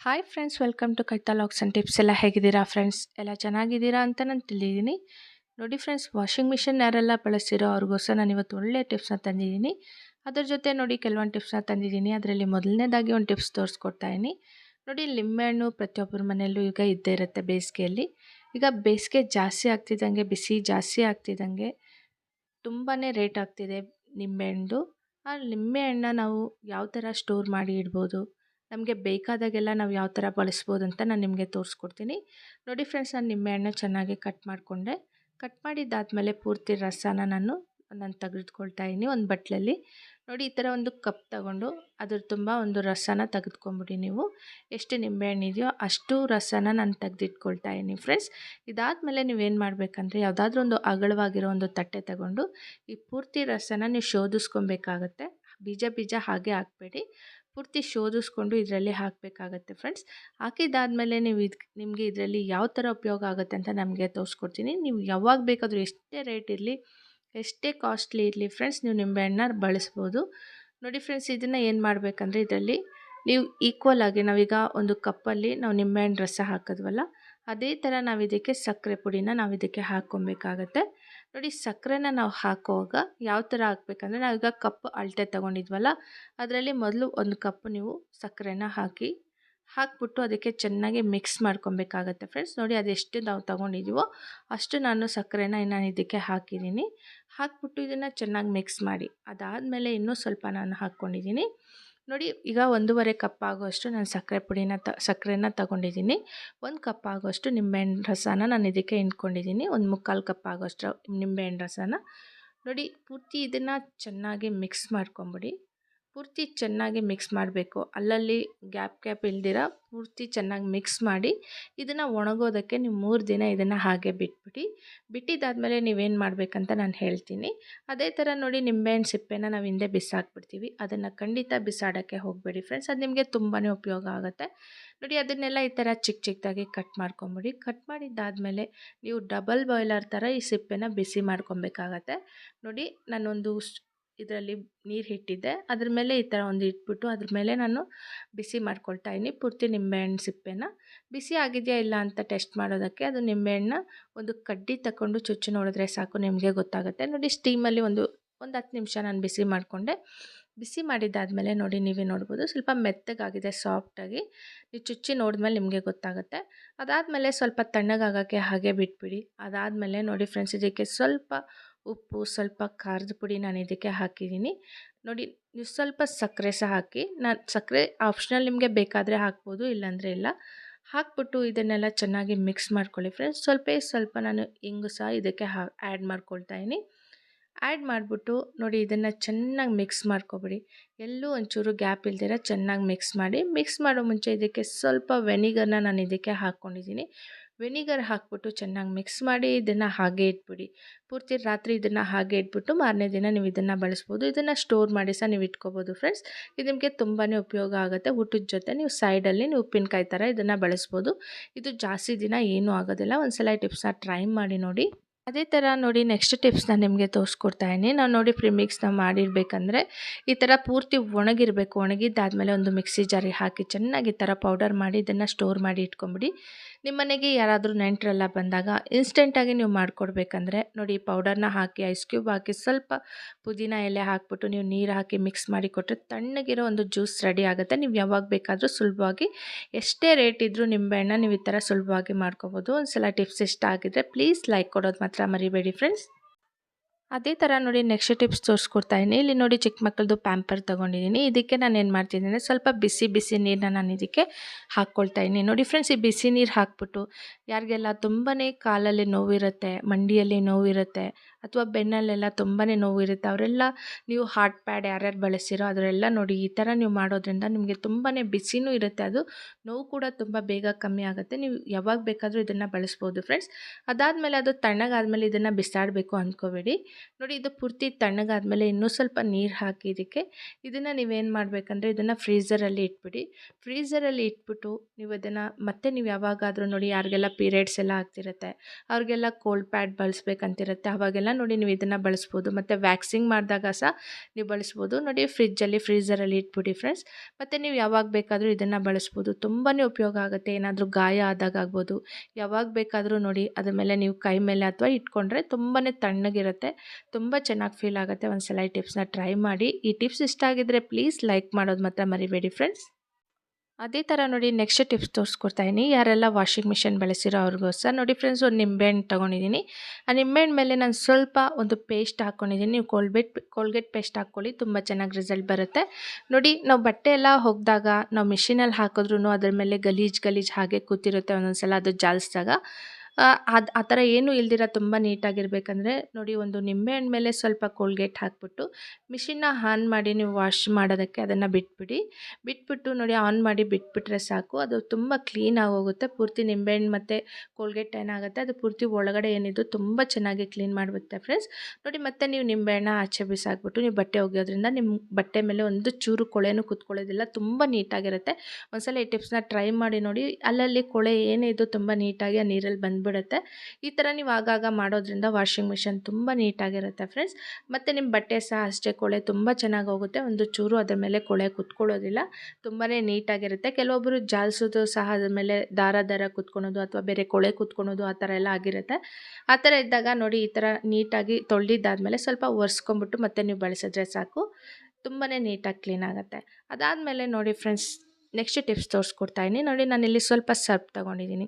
Hi friends welcome to ಕೈತಾ ಲಾಕ್ಸ್ and tips ಎಲ್ಲ ಹೇಗಿದ್ದೀರಾ ಫ್ರೆಂಡ್ಸ್ ಎಲ್ಲ ಚೆನ್ನಾಗಿದ್ದೀರಾ ಅಂತ ನಾನು ತಿಳಿದಿದ್ದೀನಿ ನೋಡಿ ಫ್ರೆಂಡ್ಸ್ ವಾಷಿಂಗ್ ಮಿಷಿನ್ ಯಾರೆಲ್ಲ ಬಳಸ್ತಿರೋ ಅವ್ರಿಗೋಸ್ಕರ ನಾನು ಇವತ್ತು ಒಳ್ಳೆ ಟಿಪ್ಸ್ನ ತಂದಿದ್ದೀನಿ ಅದ್ರ ಜೊತೆ ನೋಡಿ ಕೆಲವೊಂದು ಟಿಪ್ಸ್ನ ತಂದಿದ್ದೀನಿ ಅದರಲ್ಲಿ ಮೊದಲನೇದಾಗಿ ಒಂದು ಟಿಪ್ಸ್ ತೋರಿಸ್ಕೊಡ್ತಾ ಇದ್ದೀನಿ ನೋಡಿ ಲಿಂಬೆಹಣ್ಣು ಪ್ರತಿಯೊಬ್ಬರ ಮನೆಯಲ್ಲೂ ಈಗ ಇದ್ದೇ ಇರುತ್ತೆ ಬೇಸಿಗೆಯಲ್ಲಿ. ಈಗ ಬೇಸಿಗೆ ಜಾಸ್ತಿ ಆಗ್ತಿದ್ದಂಗೆ, ಬಿಸಿ ಜಾಸ್ತಿ ಆಗ್ತಿದ್ದಂಗೆ ತುಂಬಾ ರೇಟ್ ಆಗ್ತಿದೆ ನಿಂಬೆಹಣ್ಣು ಆ ನಿಂಬೆಹಣ್ಣ ನಾವು ಯಾವ ಥರ ಸ್ಟೋರ್ ಮಾಡಿ ಇಡ್ಬೋದು? ನಮಗೆ ಬೇಕಾದಾಗೆಲ್ಲ ನಾವು ಯಾವ ಥರ ಬಳಸ್ಬೋದು ಅಂತ ನಾನು ನಿಮಗೆ ತೋರಿಸ್ಕೊಡ್ತೀನಿ. ನೋಡಿ ಫ್ರೆಂಡ್ಸ್ ನಾನು ನಿಂಬೆಹಣ್ಣು ಚೆನ್ನಾಗಿ ಕಟ್ ಮಾಡಿಕೊಂಡೆ. ಕಟ್ ಮಾಡಿದ್ದಾದಮೇಲೆ ಪೂರ್ತಿ ರಸನ ನಾನು ನಾನು ತೆಗೆದುಕೊಳ್ತಾ ಇದ್ದೀನಿ ಒಂದು ಬಟ್ಲಲ್ಲಿ. ನೋಡಿ ಈ ಥರ ಒಂದು ಕಪ್ ತಗೊಂಡು ಅದ್ರ ತುಂಬ ಒಂದು ರಸನ ತೆಗೆದುಕೊಂಬಿಡಿ ನೀವು. ಎಷ್ಟು ನಿಂಬೆಹಣ್ಣು ಇದೆಯೋ ಅಷ್ಟು ರಸನ ನಾನು ತೆಗೆದಿಟ್ಕೊಳ್ತಾ ಇದ್ದೀನಿ ಫ್ರೆಂಡ್ಸ್ ಇದಾದಮೇಲೆ ನೀವೇನು ಮಾಡಬೇಕಂದ್ರೆ ಯಾವುದಾದ್ರೂ ಒಂದು ಅಗಲವಾಗಿರೋ ಒಂದು ತಟ್ಟೆ ತಗೊಂಡು ಈ ಪೂರ್ತಿ ರಸನ ನೀವು ಶೋಧಿಸ್ಕೊಬೇಕಾಗತ್ತೆ. ಬೀಜ ಬೀಜ ಹಾಗೆ ಹಾಕಬೇಡಿ. ಪೂರ್ತಿ ಶೋಧಿಸ್ಕೊಂಡು ಇದರಲ್ಲಿ ಹಾಕಬೇಕಾಗತ್ತೆ ಫ್ರೆಂಡ್ಸ್. ಹಾಕಿದ್ದಾದಮೇಲೆ ನೀವು ಇದು ನಿಮಗೆ ಇದರಲ್ಲಿ ಯಾವ ಥರ ಉಪಯೋಗ ಆಗುತ್ತೆ ಅಂತ ನಮಗೆ ತೋರಿಸ್ಕೊಡ್ತೀನಿ. ನೀವು ಯಾವಾಗ ಬೇಕಾದರೂ ಎಷ್ಟೇ ರೇಟ್ ಇರಲಿ, ಎಷ್ಟೇ ಕಾಸ್ಟ್ಲಿ ಇರಲಿ ಫ್ರೆಂಡ್ಸ್, ನೀವು ನಿಂಬೆಹಣ್ಣ ಬಳಸ್ಬೋದು. ನೋಡಿ ಫ್ರೆಂಡ್ಸ್, ಇದನ್ನು ಏನು ಮಾಡಬೇಕಂದ್ರೆ ಇದರಲ್ಲಿ ನೀವು ಈಕ್ವಲ್ ಆಗಿ ನಾವೀಗ ಒಂದು ಕಪ್ಪಲ್ಲಿ ನಾವು ನಿಂಬೆಹಣ್ಣು ರಸ ಹಾಕಿದ್ವಲ್ಲ, ಅದೇ ಥರ ನಾವು ಇದಕ್ಕೆ ಸಕ್ಕರೆ ಪುಡಿನ ನಾವು ಇದಕ್ಕೆ ಹಾಕ್ಕೊಬೇಕಾಗತ್ತೆ. ನೋಡಿ ಸಕ್ಕರೆನ ನಾವು ಹಾಕುವಾಗ ಯಾವ ಥರ ಹಾಕ್ಬೇಕಂದ್ರೆ ನಾವೀಗ ಕಪ್ ಅಳತೆ ತೊಗೊಂಡಿದ್ವಲ್ಲ, ಅದರಲ್ಲಿ ಮೊದಲು ಒಂದು ಕಪ್ ನೀವು ಸಕ್ಕರೆನ ಹಾಕಿ ಹಾಕ್ಬಿಟ್ಟು ಅದಕ್ಕೆ ಚೆನ್ನಾಗಿ ಮಿಕ್ಸ್ ಮಾಡ್ಕೊಬೇಕಾಗತ್ತೆ ಫ್ರೆಂಡ್ಸ್. ನೋಡಿ ಅದೆಷ್ಟು ನಾವು ತೊಗೊಂಡಿದ್ದೀವೋ ಅಷ್ಟು ನಾನು ಸಕ್ಕರೆನ ನಾನು ಇದಕ್ಕೆ ಹಾಕಿದ್ದೀನಿ. ಹಾಕ್ಬಿಟ್ಟು ಇದನ್ನು ಚೆನ್ನಾಗಿ ಮಿಕ್ಸ್ ಮಾಡಿ, ಅದಾದಮೇಲೆ ಇನ್ನೂ ಸ್ವಲ್ಪ ನಾನು ಹಾಕ್ಕೊಂಡಿದ್ದೀನಿ. ನೋಡಿ, ಈಗ ಒಂದೂವರೆ ಕಪ್ ಆಗೋಷ್ಟು ನಾನು ಸಕ್ಕರೆ ಪುಡಿನ ತ, ಸಕ್ಕರೆನ ತಗೊಂಡಿದ್ದೀನಿ. ಒಂದು ಕಪ್ ಆಗೋಷ್ಟು ನಿಂಬೆಹಣ್ಣು ರಸನ ನಾನು ಇದಕ್ಕೆ ಹಿಂಡ್ಕೊಂಡಿದ್ದೀನಿ. ಒಂದು ಮುಕ್ಕಾಲು ಕಪ್ ಆಗೋಷ್ಟು ನಿಂಬೆಹಣ್ಣು ರಸನ. ನೋಡಿ, ಪೂರ್ತಿ ಇದನ್ನು ಚೆನ್ನಾಗಿ ಮಿಕ್ಸ್ ಮಾಡ್ಕೊಂಬಿಡಿ. ಪೂರ್ತಿ ಚೆನ್ನಾಗಿ ಮಿಕ್ಸ್ ಮಾಡಬೇಕು. ಅಲ್ಲಲ್ಲಿ ಗ್ಯಾಪ್ ಗ್ಯಾಪ್ ಇಲ್ದಿರ ಪೂರ್ತಿ ಚೆನ್ನಾಗಿ ಮಿಕ್ಸ್ ಮಾಡಿ ಇದನ್ನು ಒಣಗೋದಕ್ಕೆ ನೀವು ಮೂರು ದಿನ ಇದನ್ನು ಹಾಗೆ ಬಿಟ್ಬಿಡಿ. ಬಿಟ್ಟಿದ್ದಾದಮೇಲೆ ನೀವೇನು ಮಾಡಬೇಕಂತ ನಾನು ಹೇಳ್ತೀನಿ. ಅದೇ ಥರ ನೋಡಿ ನಿಂಬೆಹಣ್ಣು ಸಿಪ್ಪೆನ ನಾವು ಹಿಂದೆ ಬಿಸಾಕ್ಬಿಡ್ತೀವಿ. ಅದನ್ನು ಖಂಡಿತ ಬಿಸಾಡೋಕ್ಕೆ ಹೋಗಬೇಡಿ ಫ್ರೆಂಡ್ಸ್ ಅದು ನಿಮಗೆ ತುಂಬಾ ಉಪಯೋಗ ಆಗುತ್ತೆ. ನೋಡಿ ಅದನ್ನೆಲ್ಲ ಈ ಥರ ಚಿಕ್ಕ ಚಿಕ್ಕದಾಗಿ ಕಟ್ ಮಾಡ್ಕೊಂಬಿಡಿ. ಕಟ್ ಮಾಡಿದ್ದಾದಮೇಲೆ ನೀವು ಡಬಲ್ ಬಾಯ್ಲರ್ ಥರ ಈ ಸಿಪ್ಪೆನ ಬಿಸಿ ಮಾಡ್ಕೊಬೇಕಾಗತ್ತೆ. ನೋಡಿ ನಾನೊಂದು ಇದರಲ್ಲಿ ನೀರು ಇಟ್ಟಿದ್ದೆ ಅದ್ರ ಮೇಲೆ ಈ ಥರ ಒಂದು ಇಟ್ಬಿಟ್ಟು ಅದ್ರ ಮೇಲೆ ನಾನು ಬಿಸಿ ಮಾಡ್ಕೊಳ್ತಾ ಇದ್ದೀನಿ. ಪೂರ್ತಿ ನಿಂಬೆಹಣ್ಣು ಸಿಪ್ಪೆನ. ಬಿಸಿ ಆಗಿದೆಯಾ ಇಲ್ಲ ಅಂತ ಟೆಸ್ಟ್ ಮಾಡೋದಕ್ಕೆ ಅದು ನಿಂಬೆಹಣ್ಣ ಒಂದು ಕಡ್ಡಿ ತಗೊಂಡು ಚುಚ್ಚು ನೋಡಿದ್ರೆ ಸಾಕು, ನಿಮಗೆ ಗೊತ್ತಾಗುತ್ತೆ. ನೋಡಿ ಸ್ಟೀಮಲ್ಲಿ ಒಂದು ಒಂದು ಹತ್ತು ನಿಮಿಷ ನಾನು ಬಿಸಿ ಮಾಡಿಕೊಂಡೆ. ಬಿಸಿ ಮಾಡಿದ್ದಾದಮೇಲೆ ನೋಡಿ ನೀವೇ ನೋಡ್ಬೋದು. ಸ್ವಲ್ಪ ಮೆತ್ತಗಾಗಿದೆ, ಸಾಫ್ಟಾಗಿ. ನೀವು ಚುಚ್ಚಿ ನೋಡಿದ್ಮೇಲೆ ನಿಮಗೆ ಗೊತ್ತಾಗುತ್ತೆ. ಅದಾದಮೇಲೆ ಸ್ವಲ್ಪ ತಣ್ಣಗಾಗೋಕ್ಕೆ ಹಾಗೆ ಬಿಟ್ಬಿಡಿ. ಅದಾದಮೇಲೆ ನೋಡಿ ಫ್ರೆಂಡ್ಸ್ ಇದಕ್ಕೆ ಸ್ವಲ್ಪ ಉಪ್ಪು, ಸ್ವಲ್ಪ ಖಾರದ ಪುಡಿ ನಾನು ಇದಕ್ಕೆ ಹಾಕಿದ್ದೀನಿ. ನೋಡಿ, ನೀವು ಸ್ವಲ್ಪ ಸಕ್ಕರೆ ಸಹ ಹಾಕಿ. ನಾನು ಸಕ್ಕರೆ ಆಪ್ಷನಲ್ ನಿಮಗೆ ಬೇಕಾದರೆ ಹಾಕ್ಬೋದು, ಇಲ್ಲಾಂದರೆ ಇಲ್ಲ. ಹಾಕ್ಬಿಟ್ಟು ಇದನ್ನೆಲ್ಲ ಚೆನ್ನಾಗಿ ಮಿಕ್ಸ್ ಮಾಡ್ಕೊಳ್ಳಿ ಫ್ರೆಂಡ್ಸ್ ಸ್ವಲ್ಪ ಸ್ವಲ್ಪ ನಾನು ಇಂಗು ಸಹ ಇದಕ್ಕೆ ಹಾ ಆ್ಯಡ್ ಮಾಡ್ಕೊಳ್ತಾ ಇದ್ದೀನಿ. ಆ್ಯಡ್ ಮಾಡಿಬಿಟ್ಟು ನೋಡಿ ಇದನ್ನು ಚೆನ್ನಾಗಿ ಮಿಕ್ಸ್ ಮಾಡ್ಕೊಬಿಡಿ. ಎಲ್ಲೂ ಒಂಚೂರು ಗ್ಯಾಪ್ ಇಲ್ದಿರ ಚೆನ್ನಾಗಿ ಮಿಕ್ಸ್ ಮಾಡಿ. ಮಿಕ್ಸ್ ಮಾಡೋ ಮುಂಚೆ ಇದಕ್ಕೆ ಸ್ವಲ್ಪ ವೆನಿಗರ್ನ ನಾನು ಇದಕ್ಕೆ ಹಾಕ್ಕೊಂಡಿದ್ದೀನಿ ವೆನಿಗರ್ ಹಾಕ್ಬಿಟ್ಟು ಚೆನ್ನಾಗಿ ಮಿಕ್ಸ್ ಮಾಡಿ ಇದನ್ನು ಹಾಗೆ ಇಟ್ಬಿಡಿ. ಪೂರ್ತಿ ರಾತ್ರಿ ಇದನ್ನು ಹಾಗೆ ಇಟ್ಬಿಟ್ಟು ಮಾರನೇ ದಿನ ನೀವು ಇದನ್ನು ಬಳಸ್ಬೋದು. ಇದನ್ನು ಸ್ಟೋರ್ ಮಾಡಿ ಸಹ ನೀವು ಇಟ್ಕೋಬೋದು ಫ್ರೆಂಡ್ಸ್ ಇದು ನಿಮಗೆ ತುಂಬಾ ಉಪಯೋಗ ಆಗುತ್ತೆ. ಊಟದ ಜೊತೆ ನೀವು ಸೈಡಲ್ಲಿ ನೀವು ಉಪ್ಪಿನಕಾಯಿ ಥರ ಇದನ್ನು ಬಳಸ್ಬೋದು. ಇದು ಜಾಸ್ತಿ ದಿನ ಏನೂ ಆಗೋದಿಲ್ಲ. ಒಂದು ಸಲ ಟಿಪ್ಸ್ನ ಟ್ರೈ ಮಾಡಿ ನೋಡಿ. ಅದೇ ಥರ ನೋಡಿ ನೆಕ್ಸ್ಟ್ ಟಿಪ್ಸ್ ನಾನು ನಿಮಗೆ ತೋರಿಸ್ಕೊಡ್ತಾ ಇದ್ದೀನಿ. ನಾವು ನೋಡಿ ಪ್ರಿಮಿಕ್ಸ್ನ ಮಾಡಿರಬೇಕಂದ್ರೆ ಈ ಥರ ಪೂರ್ತಿ ಒಣಗಿರಬೇಕು. ಒಣಗಿದ್ದಾದಮೇಲೆ ಒಂದು ಮಿಕ್ಸಿ ಜಾರಿಗೆ ಹಾಕಿ ಚೆನ್ನಾಗಿ ಈ ಥರ ಪೌಡರ್ ಮಾಡಿ ಇದನ್ನು ಸ್ಟೋರ್ ಮಾಡಿ ಇಟ್ಕೊಂಬಿಡಿ. ನಿಮ್ಮ ಮನೆಗೆ ಯಾರಾದರೂ ನೆಂಟರೆಲ್ಲ ಬಂದಾಗ ಇನ್ಸ್ಟೆಂಟಾಗಿ ನೀವು ಮಾಡಿಕೊಡ್ಬೇಕಂದ್ರೆ ನೋಡಿ ಪೌಡರ್ನ ಹಾಕಿ ಐಸ್ ಕ್ಯೂಬ್ ಹಾಕಿ, ಸ್ವಲ್ಪ ಪುದೀನ ಎಲೆ ಹಾಕಿಬಿಟ್ಟು ನೀವು ನೀರು ಹಾಕಿ ಮಿಕ್ಸ್ ಮಾಡಿ ಕೊಟ್ಟರೆ ತಣ್ಣಗಿರೋ ಒಂದು ಜ್ಯೂಸ್ ರೆಡಿ ಆಗುತ್ತೆ. ನೀವು ಯಾವಾಗ ಬೇಕಾದರೂ ಸುಲಭವಾಗಿ ಎಷ್ಟೇ ರೇಟ್ ಇದ್ದರೂ ನಿಂಬೆಹಣ್ಣ ನೀವು ಈ ಥರ ಸುಲಭವಾಗಿ ಮಾಡ್ಕೋಬೋದು. ಒಂದು ಸಲ ಟಿಪ್ಸ್ ಇಷ್ಟ ಆಗಿದ್ರೆ ಪ್ಲೀಸ್ ಲೈಕ್ ಕೊಡೋದು ಮಾತ್ರ ಮರಿಬೇಡಿ ಫ್ರೆಂಡ್ಸ್ ಅದೇ ಥರ ನೋಡಿ ನೆಕ್ಸ್ಟ್ ಟಿಪ್ಸ್ ತೋರಿಸ್ಕೊಡ್ತಾ ಇದ್ದೀನಿ. ಇಲ್ಲಿ ನೋಡಿ ಚಿಕ್ಕ ಮಕ್ಕಳದು ಪ್ಯಾಂಪರ್ ತೊಗೊಂಡಿದ್ದೀನಿ. ಇದಕ್ಕೆ ನಾನು ಏನು ಮಾಡ್ತಿದ್ದೀನಿ, ಸ್ವಲ್ಪ ಬಿಸಿ ಬಿಸಿ ನೀರನ್ನ ನಾನು ಇದಕ್ಕೆ ಹಾಕ್ಕೊಳ್ತಾ ಇದ್ದೀನಿ. ನೋಡಿ ಫ್ರೆಂಡ್ಸ್ ಈ ಬಿಸಿ ನೀರು ಹಾಕ್ಬಿಟ್ಟು, ಯಾರಿಗೆಲ್ಲ ತುಂಬಾ ಕಾಲಲ್ಲಿ ನೋವಿರುತ್ತೆ, ಮಂಡಿಯಲ್ಲಿ ನೋವಿರುತ್ತೆ ಅಥವಾ ಬೆನ್ನಲ್ಲೆಲ್ಲ ತುಂಬಾ ನೋವು ಇರುತ್ತೆ ಅವರೆಲ್ಲ ನೀವು ಹಾರ್ಟ್ ಪ್ಯಾಡ್ ಯಾರ್ಯಾರು ಬಳಸಿರೋ ಅದರೆಲ್ಲ ನೋಡಿ ಈ ಥರ ನೀವು ಮಾಡೋದ್ರಿಂದ ನಿಮಗೆ ತುಂಬಾ ಬಿಸಿನೂ ಇರುತ್ತೆ. ಅದು ನೋವು ಕೂಡ ತುಂಬ ಬೇಗ ಕಮ್ಮಿ ಆಗುತ್ತೆ. ನೀವು ಯಾವಾಗ ಬೇಕಾದರೂ ಇದನ್ನು ಬಳಸ್ಬೋದು ಫ್ರೆಂಡ್ಸ್. ಅದಾದಮೇಲೆ ಅದು ತಣ್ಣಗಾದಮೇಲೆ ಇದನ್ನು ಬಿಸಾಡಬೇಕು ಅಂದ್ಕೋಬೇಡಿ ನೋಡಿ ಇದು ಪೂರ್ತಿ ತಣ್ಣಗಾದ್ಮೇಲೆ ಇನ್ನೂ ಸ್ವಲ್ಪ ನೀರು ಹಾಕಿ ಇದಕ್ಕೆ. ಇದನ್ನು ನೀವೇನು ಮಾಡಬೇಕಂದ್ರೆ ಇದನ್ನು ಫ್ರೀಝರಲ್ಲಿ ಇಟ್ಬಿಡಿ. ಫ್ರೀಝರಲ್ಲಿ ಇಟ್ಬಿಟ್ಟು ನೀವು ಇದನ್ನು ಮತ್ತೆ ನೀವು ಯಾವಾಗಾದರೂ ನೋಡಿ ಯಾರಿಗೆಲ್ಲ ಪೀರಿಯಡ್ಸ್ ಎಲ್ಲ ಆಗ್ತಿರುತ್ತೆ, ಅವ್ರಿಗೆಲ್ಲ ಕೋಲ್ಡ್ ಪ್ಯಾಡ್ ಬಳಸ್ಬೇಕಂತಿರುತ್ತೆ, ಅವಾಗೆಲ್ಲ ಇರೋದಿಲ್ಲ ನೋಡಿ ನೀವು ಇದನ್ನು ಬಳಸ್ಬೋದು. ಮತ್ತು ವ್ಯಾಕ್ಸಿಂಗ್ ಮಾಡಿದಾಗ ಸಹ ನೀವು ಬಳಸ್ಬೋದು. ನೋಡಿ ಫ್ರಿಜ್ಜಲ್ಲಿ ಫ್ರೀಝರಲ್ಲಿ ಇಟ್ಬಿಡಿ ಫ್ರೆಂಡ್ಸ್ ಮತ್ತು ನೀವು ಯಾವಾಗ ಬೇಕಾದರೂ ಇದನ್ನು ಬಳಸ್ಬೋದು. ತುಂಬಾ ಉಪಯೋಗ ಆಗುತ್ತೆ. ಏನಾದರೂ ಗಾಯ ಆದಾಗ ಆಗ್ಬೋದು. ಯಾವಾಗ ಬೇಕಾದರೂ ನೋಡಿ ಅದ್ರ ಮೇಲೆ ನೀವು ಕೈ ಮೇಲೆ ಅಥವಾ ಇಟ್ಕೊಂಡ್ರೆ ತುಂಬಾ ತಣ್ಣಗಿರುತ್ತೆ. ತುಂಬ ಚೆನ್ನಾಗಿ ಫೀಲ್ ಆಗುತ್ತೆ. ಒಂದು ಸಲ ಈ ಟಿಪ್ಸ್ನ ಟ್ರೈ ಮಾಡಿ. ಈ ಟಿಪ್ಸ್ ಇಷ್ಟ ಆಗಿದ್ರೆ ಪ್ಲೀಸ್ ಲೈಕ್ ಮಾಡೋದು ಮಾತ್ರ ಮರಿಬೇಡಿ ಫ್ರೆಂಡ್ಸ್ ಅದೇ ಥರ ನೋಡಿ ನೆಕ್ಸ್ಟ್ ಟಿಪ್ಸ್ ತೋರಿಸ್ಕೊಡ್ತಾ ಇದ್ದೀನಿ ಯಾರೆಲ್ಲ ವಾಷಿಂಗ್ ಮಿಷಿನ್ ಬಳಸಿರೋ ಸಹ. ನೋಡಿ ಫ್ರೆಂಡ್ಸ್ ಒಂದು ನಿಂಬೆಹಣ್ಣು ತೊಗೊಂಡಿದ್ದೀನಿ ಆ ನಿಂಬೆಹಣ್ಣು ಮೇಲೆ ನಾನು ಸ್ವಲ್ಪ ಒಂದು ಪೇಸ್ಟ್ ಹಾಕ್ಕೊಂಡಿದ್ದೀನಿ ನೀವು ಕೋಲ್ಬೇಟ್ ಕೋಲ್ಗೇಟ್ ಪೇಸ್ಟ್ ಹಾಕ್ಕೊಳ್ಳಿ, ತುಂಬ ಚೆನ್ನಾಗಿ ರಿಸಲ್ಟ್ ಬರುತ್ತೆ. ನೋಡಿ, ನಾವು ಬಟ್ಟೆ ಎಲ್ಲ ಹೋಗಿದಾಗ, ನಾವು ಮಿಷಿನಲ್ಲಿ ಹಾಕಿದ್ರೂ ಅದ್ರ ಮೇಲೆ ಗಲೀಜು ಗಲೀಜು ಹಾಗೆ ಕೂತಿರುತ್ತೆ ಒಂದೊಂದು ಸಲ ಅದು ಜಾಲಿಸಿದಾಗ. ಅದು, ಆ ಥರ ಏನೂ ಇಲ್ದಿರ ತುಂಬ ನೀಟಾಗಿರ್ಬೇಕಂದ್ರೆ ನೋಡಿ ಒಂದು ನಿಂಬೆಹಣ್ಣು ಮೇಲೆ ಸ್ವಲ್ಪ ಕೋಲ್ಗೇಟ್ ಹಾಕ್ಬಿಟ್ಟು ಮಿಷಿನ್ನ ಆನ್ ಮಾಡಿ ನೀವು ವಾಶ್ ಮಾಡೋದಕ್ಕೆ ಅದನ್ನು ಬಿಟ್ಬಿಡಿ. ಬಿಟ್ಬಿಟ್ಟು ನೋಡಿ ಆನ್ ಮಾಡಿ ಬಿಟ್ಬಿಟ್ರೆ ಸಾಕು. ಅದು ತುಂಬ ಕ್ಲೀನಾಗಿ ಹೋಗುತ್ತೆ ಪೂರ್ತಿ ನಿಂಬೆಹಣ್ಣು ಮತ್ತು ಕೋಲ್ಗೇಟ್ ಏನಾಗುತ್ತೆ ಅದು ಪೂರ್ತಿ ಒಳಗಡೆ ಏನಿದ್ದು ತುಂಬ ಚೆನ್ನಾಗಿ ಕ್ಲೀನ್ ಮಾಡಿಬಿಡುತ್ತೆ ಫ್ರೆಂಡ್ಸ್. ನೋಡಿ ಮತ್ತೆ ನೀವು ನಿಂಬೆಹಣ್ಣ ಆಚೆ ಬಿಸಾಕ್ಬಿಟ್ಟು ನೀವು ಬಟ್ಟೆ ಒಗೆಯೋದ್ರಿಂದ ನಿಮ್ಮ ಬಟ್ಟೆ ಮೇಲೆ ಒಂದು ಚೂರು ಕೊಳೆನೂ ಕುತ್ಕೊಳ್ಳೋದಿಲ್ಲ. ತುಂಬ ನೀಟಾಗಿರುತ್ತೆ. ಒಂದ್ಸಲ ಈ ಟಿಪ್ಸ್ನ ಟ್ರೈ ಮಾಡಿ ನೋಡಿ. ಅಲ್ಲಲ್ಲಿ ಕೊಳೆ ಏನೇ ಇದು ತುಂಬ ನೀಟಾಗಿ ಆ ನೀರಲ್ಲಿ ಬಂದುಬಿಡುತ್ತೆ ಈ ಥರ ನೀವು ಆಗಾಗ ಮಾಡೋದ್ರಿಂದ ವಾಷಿಂಗ್ ಮಿಷಿನ್ ತುಂಬ ನೀಟಾಗಿರುತ್ತೆ ಫ್ರೆಂಡ್ಸ್ ಮತ್ತು ನಿಮ್ಮ ಬಟ್ಟೆ ಸಹ ಅಷ್ಟೇ, ಕೊಳೆ ತುಂಬ ಚೆನ್ನಾಗಿ ಹೋಗುತ್ತೆ. ಒಂದು ಚೂರು ಅದರ ಮೇಲೆ ಕೊಳೆ ಕುತ್ಕೊಳ್ಳೋದಿಲ್ಲ ತುಂಬಾ ನೀಟಾಗಿರುತ್ತೆ. ಕೆಲವೊಬ್ಬರು ಜಾಲಿಸೋದು ಸಹ ಅದ್ರ ಮೇಲೆ ದಾರ ದಾರ ಕುತ್ಕೊಳೋದು ಅಥವಾ ಬೇರೆ ಕೊಳೆ ಕುತ್ಕೊಳೋದು ಆ ಥರ ಎಲ್ಲ ಆಗಿರುತ್ತೆ. ಆ ಥರ ಇದ್ದಾಗ ನೋಡಿ ಈ ಥರ ನೀಟಾಗಿ ತೊಳೆದಿದ್ದಾದಮೇಲೆ ಸ್ವಲ್ಪ ಒರೆಸ್ಕೊಂಬಿಟ್ಟು ಮತ್ತೆ ನೀವು ಬಳಸಿದ್ರೆ ಸಾಕು. ತುಂಬಾ ನೀಟಾಗಿ ಕ್ಲೀನ್ ಆಗುತ್ತೆ. ಅದಾದಮೇಲೆ ನೋಡಿ ಫ್ರೆಂಡ್ಸ್ ನೆಕ್ಸ್ಟ್ ಟಿಪ್ಸ್ ತೋರಿಸ್ಕೊಡ್ತಾ ಇದ್ದೀನಿ. ನೋಡಿ, ನಾನಿಲ್ಲಿ ಸ್ವಲ್ಪ ಸರ್ಪ್ ತೊಗೊಂಡಿದ್ದೀನಿ.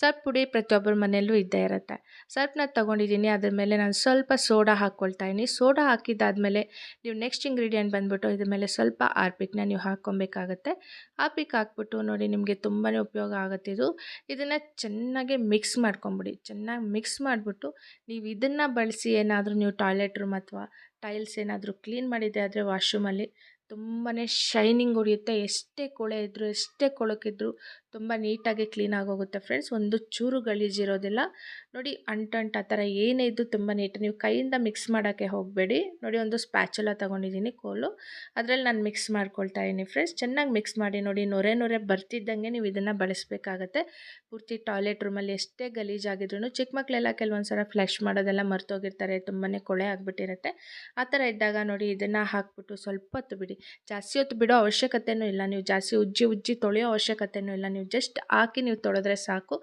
ಸರ್ಪ್ ಪುಡಿ ಪ್ರತಿಯೊಬ್ಬರ ಮನೆಯಲ್ಲೂ ಇದ್ದೇ ಇರುತ್ತೆ. ಸರ್ಪ್ನ ತೊಗೊಂಡಿದ್ದೀನಿ. ಅದ್ರ ಮೇಲೆ ನಾನು ಸ್ವಲ್ಪ ಸೋಡಾ ಹಾಕ್ಕೊಳ್ತಾ ಇದ್ದೀನಿ. ಸೋಡಾ ಹಾಕಿದ್ದಾದಮೇಲೆ ನೀವು ನೆಕ್ಸ್ಟ್ ಇಂಗ್ರೀಡಿಯೆಂಟ್ ಬಂದುಬಿಟ್ಟು ಇದ್ರ ಮೇಲೆ ಸ್ವಲ್ಪ ಆರ್ಪಿಕ್ನ ನೀವು ಹಾಕ್ಕೊಬೇಕಾಗತ್ತೆ. ಆರ್ಪಿಕ್ ಹಾಕ್ಬಿಟ್ಟು ನೋಡಿ, ನಿಮಗೆ ತುಂಬಾ ಉಪಯೋಗ ಆಗುತ್ತೆ ಇದು. ಇದನ್ನು ಚೆನ್ನಾಗಿ ಮಿಕ್ಸ್ ಮಾಡ್ಕೊಂಬಿಡಿ. ಚೆನ್ನಾಗಿ ಮಿಕ್ಸ್ ಮಾಡಿಬಿಟ್ಟು ನೀವು ಇದನ್ನು ಬಳಸಿ ಏನಾದರೂ ನೀವು ಟಾಯ್ಲೆಟ್ ರೂಮ್ ಅಥವಾ ಟೈಲ್ಸ್ ಏನಾದರೂ ಕ್ಲೀನ್ ಮಾಡಿದ್ದೆ ಆದರೆ ವಾಶ್ರೂಮಲ್ಲಿ ತುಂಬಾ ಶೈನಿಂಗ್ ಹೊಡೆಯುತ್ತೆ. ಎಷ್ಟೇ ಕೊಳೆ ಇದ್ದರೂ ಎಷ್ಟೇ ಕೊಳಕಿದ್ರೂ ತುಂಬ ನೀಟಾಗಿ ಕ್ಲೀನ್ ಆಗೋಗುತ್ತೆ ಫ್ರೆಂಡ್ಸ್ ಒಂದು ಚೂರು ಗಲೀಜಿರೋದಿಲ್ಲ ನೋಡಿ, ಅಂಟಂಟ್ ಆ ಥರ ಏನೇ ಇದ್ದು ತುಂಬ ನೀಟ್ ನೀವು ಕೈಯಿಂದ ಮಿಕ್ಸ್ ಮಾಡೋಕ್ಕೆ ಹೋಗಬೇಡಿ. ನೋಡಿ, ಒಂದು ಸ್ಪ್ಯಾಚುಲ ತೊಗೊಂಡಿದ್ದೀನಿ ಕೋಲು. ಅದರಲ್ಲಿ ನಾನು ಮಿಕ್ಸ್ ಮಾಡ್ಕೊಳ್ತಾ ಇದ್ದೀನಿ ಫ್ರೆಂಡ್ಸ್ ಚೆನ್ನಾಗಿ ಮಿಕ್ಸ್ ಮಾಡಿ ನೋಡಿ, ನೊರೆ ನೊರೆ ಬರ್ತಿದ್ದಂಗೆ ನೀವು ಇದನ್ನು ಬಳಸಬೇಕಾಗತ್ತೆ. ಪೂರ್ತಿ ಟಾಯ್ಲೆಟ್ ರೂಮಲ್ಲಿ ಎಷ್ಟೇ ಗಲೀಜಾಗಿದ್ರು ಚಿಕ್ಕ ಮಕ್ಕಳೆಲ್ಲ ಕೆಲವೊಂದು ಸಲ ಫ್ಲಶ್ ಮಾಡೋದೆಲ್ಲ ಮರ್ತೋಗಿರ್ತಾರೆ. ತುಂಬಾ ಕೊಳೆ ಆಗಿಬಿಟ್ಟಿರುತ್ತೆ. ಆ ಥರ ಇದ್ದಾಗ ನೋಡಿ, ಇದನ್ನು ಹಾಕ್ಬಿಟ್ಟು ಸ್ವಲ್ಪ ಹೊತ್ತು ಬಿಡಿ. ಜಾಸ್ತಿ ಹೊತ್ತು ಬಿಡೋ ಅವಶ್ಯಕತೆಯೂ ಇಲ್ಲ. ನೀವು ಜಾಸ್ತಿ ಉಜ್ಜಿ ಉಜ್ಜಿ ತೊಳೆಯೋ ಅವಶ್ಯಕತೆಯೂ ಇಲ್ಲ. ನೀವು ಜಸ್ಟ್ ಹಾಕಿ ನೀವು ತೊಳೆದ್ರೆ ಸಾಕು.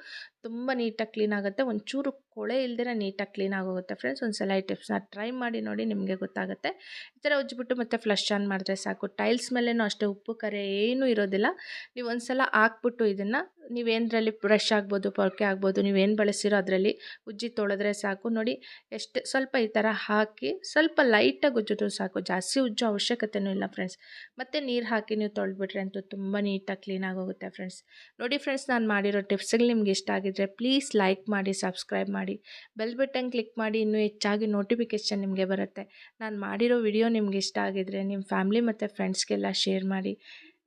ತುಂಬ ನೀಟಾಗಿ ಕ್ಲೀನ್ ಆಗುತ್ತೆ. ಒಂಚೂರು ಕೊಳೆ ಇಲ್ದಿರ ನೀಟಾಗಿ ಕ್ಲೀನ್ ಆಗೋಗುತ್ತೆ ಫ್ರೆಂಡ್ಸ್. ಒಂದು ಸಲ ಈ ಟಿಪ್ಸ್ನ ಟ್ರೈ ಮಾಡಿ ನೋಡಿ ನಿಮಗೆ ಗೊತ್ತಾಗುತ್ತೆ. ಈ ಥರ ಉಜ್ಜಿಬಿಟ್ಟು ಮತ್ತೆ ಫ್ಲಶ್ ಆನ್ ಮಾಡಿದ್ರೆ ಸಾಕು. ಟೈಲ್ಸ್ ಮೇಲೇನೂ ಅಷ್ಟೇ ಉಪ್ಪು, ಕರೆ ಏನೂ ಇರೋದಿಲ್ಲ. ನೀವು ಒಂದು ಸಲ ಹಾಕ್ಬಿಟ್ಟು ಇದನ್ನು ನೀವೇನರಲ್ಲಿ ಬ್ರಷ್ ಆಗ್ಬೋದು, ಪೊರ್ಕೆ ಆಗ್ಬೋದು ನೀವೇನು ಬಳಸಿರೋ ಅದರಲ್ಲಿ ಉಜ್ಜಿ ತೊಳೆದ್ರೆ ಸಾಕು. ನೋಡಿ, ಎಷ್ಟು ಸ್ವಲ್ಪ ಈ ಥರ ಹಾಕಿ ಸ್ವಲ್ಪ ಲೈಟಾಗಿ ಉಜ್ಜಿದ್ರು ಸಾಕು. ಜಾಸ್ತಿ ಉಜ್ಜೋ ಅವಶ್ಯಕತೆಯೂ ಇಲ್ಲ ಫ್ರೆಂಡ್ಸ್. ಮತ್ತು ನೀರು ಹಾಕಿ ನೀವು ತೊಳೆದ್ಬಿಟ್ರೆ ಅಂತೂ ತುಂಬ ನೀಟಾಗಿ ಕ್ಲೀನ್ ಆಗೋಗುತ್ತೆ ಫ್ರೆಂಡ್ಸ್. ನೋಡಿ ಫ್ರೆಂಡ್ಸ್, ನಾನು ಮಾಡಿರೋ ಟಿಪ್ಸ್ಗಳು ನಿಮ್ಗೆ ಇಷ್ಟ ಆಗಿದ್ರೆ ಪ್ಲೀಸ್ ಲೈಕ್ ಮಾಡಿ, ಸಬ್ಸ್ಕ್ರೈಬ್ ಮಾಡಿ. ಬೆಲ್ ಬಟನ್ ಕ್ಲಿಕ್ ಮಾಡಿ, ಇನ್ನೂ ಹೆಚ್ಚಾಗಿ ನೋಟಿಫಿಕೇಷನ್ ನಿಮಗೆ ಬರುತ್ತೆ. ನಾನು ಮಾಡಿರೋ ವಿಡಿಯೋ ನಿಮ್ಗೆ ಇಷ್ಟ ಆಗಿದ್ರೆ ನಿಮ್ಮ ಫ್ಯಾಮ್ಲಿ ಮತ್ತು ಫ್ರೆಂಡ್ಸ್ಗೆಲ್ಲ ಶೇರ್ ಮಾಡಿ.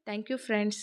Thank you friends.